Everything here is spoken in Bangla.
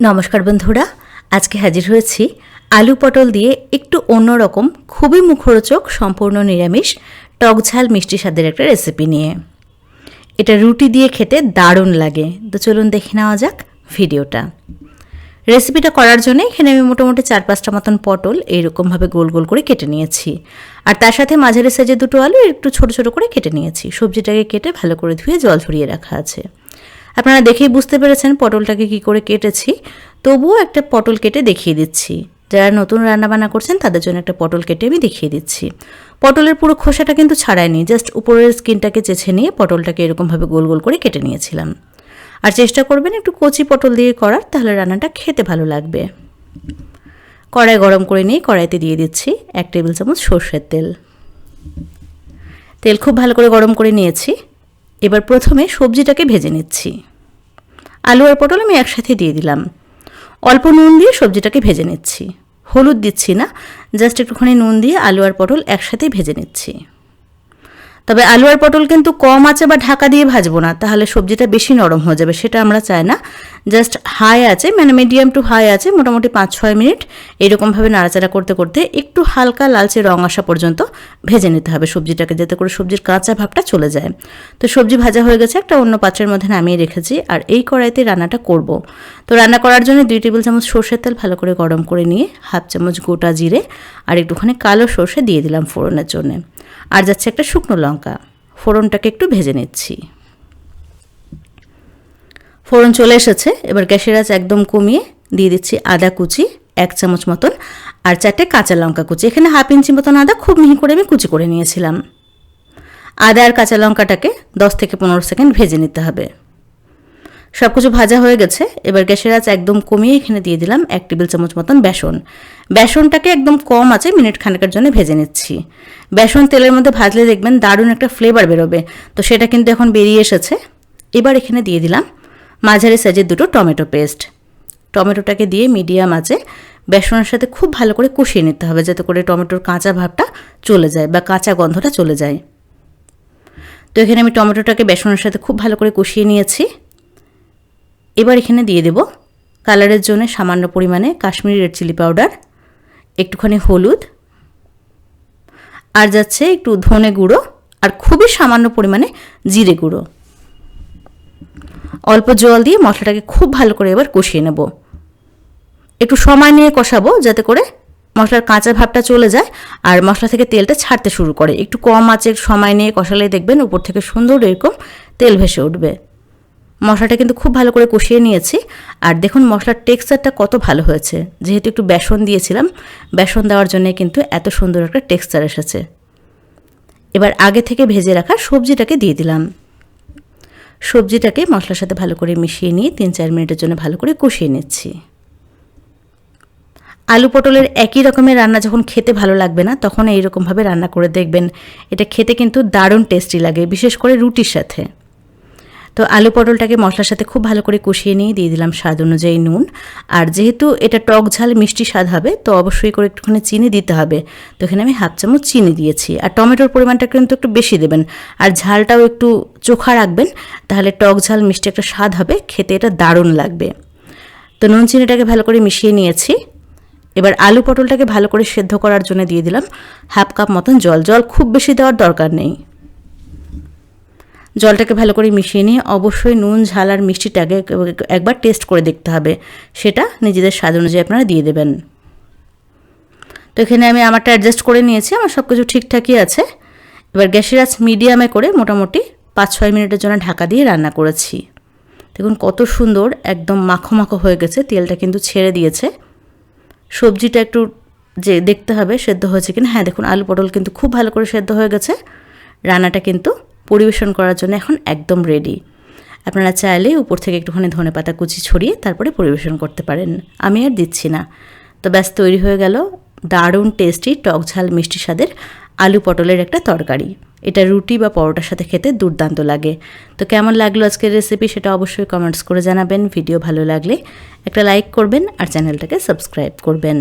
নমস্কার বন্ধুরা, আজকে হাজির হয়েছি আলু পটল দিয়ে একটু অন্যরকম খুবই মুখরোচক, সম্পূর্ণ নিরামিষ, টক ঝাল মিষ্টি স্বাদের একটা রেসিপি নিয়ে। এটা রুটি দিয়ে খেতে দারুণ লাগে। তো চলুন দেখে নেওয়া যাক ভিডিওটা। রেসিপিটা করার জন্য এখানে আমি মোটামুটি চার পাঁচটা মতন পটল এইরকমভাবে গোল গোল করে কেটে নিয়েছি। আর তার সাথে মাঝারি সাইজে দুটো আলু একটু ছোট ছোট করে কেটে নিয়েছি। সবজিটাকে কেটে ভালো করে ধুয়ে জল ঝরিয়ে রাখা আছে। আপনারা দেখেই বুঝতে পেরেছেন পটলটাকে কি করে কেটেছি। তবুও একটা পটল কেটে দেখিয়ে দিচ্ছি। যারা নতুন রান্নাবান্না করছেন, তাদের জন্য একটা পটল কেটে আমি দেখিয়ে দিচ্ছি। পটলের পুরো খোসাটা কিন্তু ছাড়ায়নি, জাস্ট উপরের স্কিনটাকে চেছে নিয়ে পটলটাকে এরকমভাবে গোল গোল করে কেটে নিয়েছিলাম। আর চেষ্টা করবেন একটু কচি পটল দিয়ে করার, তাহলে রান্নাটা খেতে ভালো লাগবে। কড়াই গরম করে নিয়ে কড়াইতে দিয়ে দিচ্ছি এক টেবিল চামচ সর্ষের তেল। তেল খুব ভালো করে গরম করে নিয়েছি। এবার প্রথমে সবজিটাকে ভেজে নিচ্ছি। আলু আর পটল আমি একসাথে দিয়ে দিলাম। অল্প নুন দিয়ে সবজিটাকে ভেজে নিচ্ছি। হলুদ দিচ্ছি না, জাস্ট একটুখানি নুন দিয়ে আলু আর পটল একসাথেই ভেজে নিচ্ছি। তবে আলু আর পটল কিন্তু কম আছে বা ঢাকা দিয়ে ভাজবো না, তাহলে সবজিটা বেশি নরম হয়ে যাবে, সেটা আমরা চাই না। জাস্ট হাই আছে মানে মিডিয়াম টু হাই আছে, মোটামুটি পাঁচ ছয় মিনিট এরকমভাবে নাড়াচাড়া করতে করতে একটু হালকা লালচে রং আসা পর্যন্ত ভেজে নিতে হবে সবজিটাকে, যাতে করে সবজির কাঁচা ভাবটা চলে যায়। তো সবজি ভাজা হয়ে গেছে, একটা অন্য পাত্রের মধ্যে নামিয়ে রেখেছি, আর এই কড়াইতে রান্নাটা করব। তো রান্না করার জন্য দুই টেবিল চামচ সর্ষের তেল ভালো করে গরম করে নিয়ে হাফ চামচ গোটা জিরে, আর একটুখানি কালো সর্ষে দিয়ে দিলাম ফোড়নের জন্য। আর যাচ্ছে একটা শুকনো লঙ্কা। ফোড়নটাকে একটু ভেজে নিচ্ছি। ফোড়ন চলে এসেছে। এবার গ্যাসের আঁচ একদম কমিয়ে দিয়ে দিচ্ছি আদা কুচি, এক চামচ মতন, আর চারটে কাঁচা লঙ্কা কুচি। এখানে হাফ ইঞ্চি মতন আদা খুব মিহি করে আমি কুচি করে নিয়েছিলাম। আদা আর কাঁচা লঙ্কাটাকে দশ থেকে পনেরো সেকেন্ড ভেজে নিতে হবে। সব কিছু ভাজা হয়ে গেছে। এবার গ্যাসের আঁচ একদম কমিয়ে এখানে দিয়ে দিলাম এক টেবিল চামচ মতন বেসন। বেসনটাকে একদম কম আছে, মিনিট খানেকের জন্য ভেজে নিচ্ছি। বেসন তেলের মধ্যে ভাজলে দেখবেন দারুণ একটা ফ্লেভার বেরোবে। তো সেটা কিন্তু এখন বেরিয়ে এসেছে। এবার এখানে দিয়ে দিলাম মাঝারি সাইজের দুটো টমেটো পেস্ট টমেটোটাকে দিয়ে মিডিয়াম আছে বেসনের সাথে খুব ভালো করে কষিয়ে নিতে হবে যাতে করে টমেটোর কাঁচা ভাবটা চলে যায় বা কাঁচা গন্ধটা চলে যায়। তো এখানে আমি টমেটোটাকে বেসনের সাথে খুব ভালো করে কষিয়ে নিয়েছি। এবার এখানে দিয়ে দেব কালারের জন্য সামান্য পরিমাণে কাশ্মীরি রেড চিলি পাউডার একটুখানি হলুদ, আর যাচ্ছে একটু ধনে গুঁড়ো আর খুবই সামান্য পরিমাণে জিরে গুঁড়ো। অল্প জল দিয়ে মশলাটাকে খুব ভালো করে এবার কষিয়ে নেব। একটু সময় নিয়ে কষাবো যাতে করে মশলার কাঁচা ভাবটা চলে যায় আর মশলা থেকে তেলটা ছাড়তে শুরু করে। একটু কম আছে সময় নিয়ে কষালে দেখবেন উপর থেকে সুন্দর এরকম তেল ভেসে উঠবে। মশলাটা কিন্তু খুব ভালো করে কষিয়ে নিয়েছি। আর দেখুন, মশলার টেক্সচারটা কত ভালো হয়েছে। যেহেতু একটু বেসন দিয়েছিলাম, বেসন দেওয়ার জন্য কিন্তু এত সুন্দর একটা টেক্সচার এসেছে। এবার আগে থেকে ভেজে রাখা সবজিটাকে দিয়ে দিলাম। সবজিটাকে মশলার সাথে ভালো করে মিশিয়ে নিয়ে তিন চার মিনিটের জন্য ভালো করে কষিয়ে নিচ্ছি। আলু পটলের একই রকমের রান্না যখন খেতে ভালো লাগবে না, তখন এইরকমভাবে রান্না করে দেখবেন। এটা খেতে কিন্তু দারুণ টেস্টি লাগে, বিশেষ করে রুটির সাথে। তো আলু পটলটাকে মশলার সাথে খুব ভালো করে কষিয়ে নিয়ে দিয়ে দিলাম স্বাদ অনুযায়ী নুন। আর যেহেতু এটা টক ঝাল মিষ্টি স্বাদ হবে, তো অবশ্যই করে একটুখানি চিনি দিতে হবে। তো এখানে আমি হাফ চামচ চিনি দিয়েছি। আর টমেটোর পরিমাণটা কিন্তু একটু বেশি দেবেন। আর ঝালটাও একটু চোখা রাখবেন, তাহলে টক ঝাল মিষ্টি একটা স্বাদ হবে, খেতে এটা দারুণ লাগবে। তো নুন চিনিটাকে ভালো করে মিশিয়ে নিয়েছি। এবার আলু পটলটাকে ভালো করে সেদ্ধ করার জন্য দিয়ে দিলাম হাফ কাপ মতন জল। জল খুব বেশি দেওয়ার দরকার নেই। জলটাকে ভালো করে মিশিয়ে নিয়ে অবশ্যই নুন, ঝাল আর মিষ্টিটাকে একবার টেস্ট করে দেখতে হবে। সেটা নিজেদের স্বাদ অনুযায়ী আপনারা দিয়ে দেবেন। তো এখানে আমি আমারটা অ্যাডজাস্ট করে নিয়েছি, আমার সব কিছু ঠিকঠাকই আছে। এবার গ্যাসের আঁচ মিডিয়ামে করে মোটামুটি পাঁচ ছয় মিনিটের জন্য ঢাকা দিয়ে রান্না করেছি। দেখুন কত সুন্দর, একদম মাখো মাখো হয়ে গেছে, তেলটা কিন্তু ছেড়ে দিয়েছে। সবজিটা একটু যে দেখতে হবে, সেদ্ধ হয়েছে কিনা। হ্যাঁ দেখুন আলু পটল কিন্তু খুব ভালো করে সেদ্ধ হয়ে গেছে। রান্নাটা কিন্তু পরিবেশন করার জন্য এখন একদম রেডি আপনারা চাইলে উপর থেকে একটুখানি ধনে পাতা কুচি ছড়িয়ে তারপরে পরিবেশন করতে পারেন। আমি আর দিচ্ছি না। তো ব্যাস, তৈরি হয়ে গেল দারুণ টেস্টি টক ঝাল মিষ্টি স্বাদের আলু পটলের একটা তরকারি। এটা রুটি বা পরোটার সাথে খেতে দুর্দান্ত লাগে। তো কেমন লাগল আজকের রেসিপি সেটা অবশ্যই কমেন্টস করে জানাবেন। ভিডিও ভালো লাগলে একটা লাইক করবেন আর চ্যানেলটাকে সাবস্ক্রাইব করবেন।